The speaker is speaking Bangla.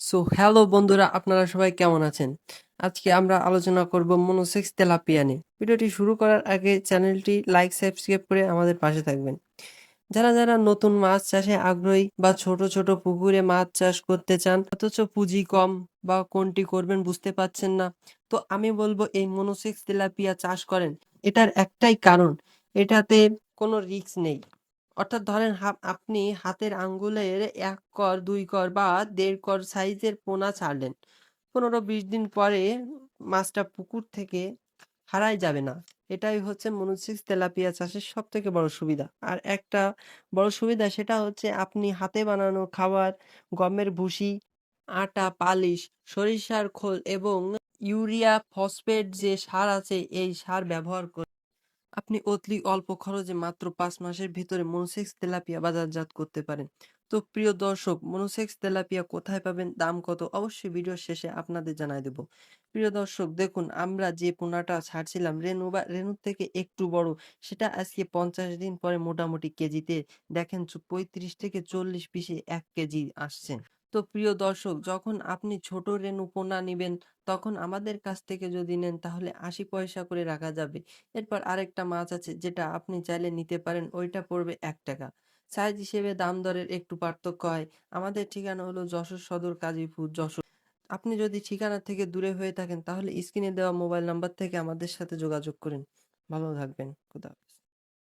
সো হ্যালো বন্ধুরা, আপনারা সবাই কেমন আছেন? আজকে আমরা আলোচনা করব মনোসেক্স তেলাপিয়া নিয়ে। ভিডিওটি শুরু করার আগে চ্যানেলটি লাইক, সাবস্ক্রাইব করে আমাদের পাশে থাকবেন। যারা যারা নতুন মাছ চাষে আগ্রহী বা ছোট ছোট পুকুরে মাছ চাষ করতে চান, অথচ পুঁজি কম বা কোনটি করবেন বুঝতে পাচ্ছেন না, তো আমি বলব এই মনোসেক্স তেলাপিয়া চাষ করেন। এটার একটাই কারণ, এটাতে কোনো রিস্ক নেই। অর্থাৎ ধরেন আপনি হাতের আঙ্গুলের এক কর, দুই কর বা দেড় কর সাইজের পোনা ছাড়লেন। পনেরো বিশ দিন পরে মাছটা পুকুর থেকে হারাই যাবে না। এটাই হচ্ছে মনোসিক্স তেলাপিয়া চাষের সব থেকে বড় সুবিধা। আর একটা বড় সুবিধা সেটা হচ্ছে আপনি হাতে বানানো খাবার, গমের ভুসি, আটা, পালিশ, সরিষার খোল এবং ইউরিয়া ফসফেট যে সার আছে, এই সার ব্যবহার করে আপনি অতি অল্প খরচে মাত্র পাঁচ মাসের ভিতরে মনোসেক্স তেলাপিয়া বাজারজাত করতে পারেন। তো প্রিয় দর্শক, মনোসেক্স তেলাপিয়া কোথায় পাবেন, দাম কত, অবশ্যই ভিডিও শেষে আপনাদের জানাই দেব। প্রিয় দর্শক, দেখুন, আমরা যে পোনাটা ছাড়ছিলাম, রেনু বা রেনুর থেকে একটু বড়, সেটা আজকে পঞ্চাশ দিন পরে মোটামুটি কেজিতে দেখেন পঁয়ত্রিশ থেকে চল্লিশ পিসে এক কেজি আসছে। তো প্রিয় দর্শক, যখন আপনি ছোট রেনু পোনা নেবেন, তখন আমাদের কাছ থেকে যদি নেন, তাহলে আশি পয়সা করে রাখা যাবে। এরপর আরেকটা মাছ আছে, যেটা আপনি চাইলে নিতে পারেন, ওইটা পড়বে এক টাকা। সাইজ হিসেবে দাম দরের একটু পার্থক্য হয়। আমাদের ঠিকানা হলো যশোর সদর কাজীপুর, যশোর। আপনি যদি ঠিকানা থেকে দূরে হয়ে থাকেন, তাহলে স্ক্রিনে দেওয়া মোবাইল নাম্বার থেকে আমাদের সাথে যোগাযোগ করেন। ভালো থাকবেন, খুদা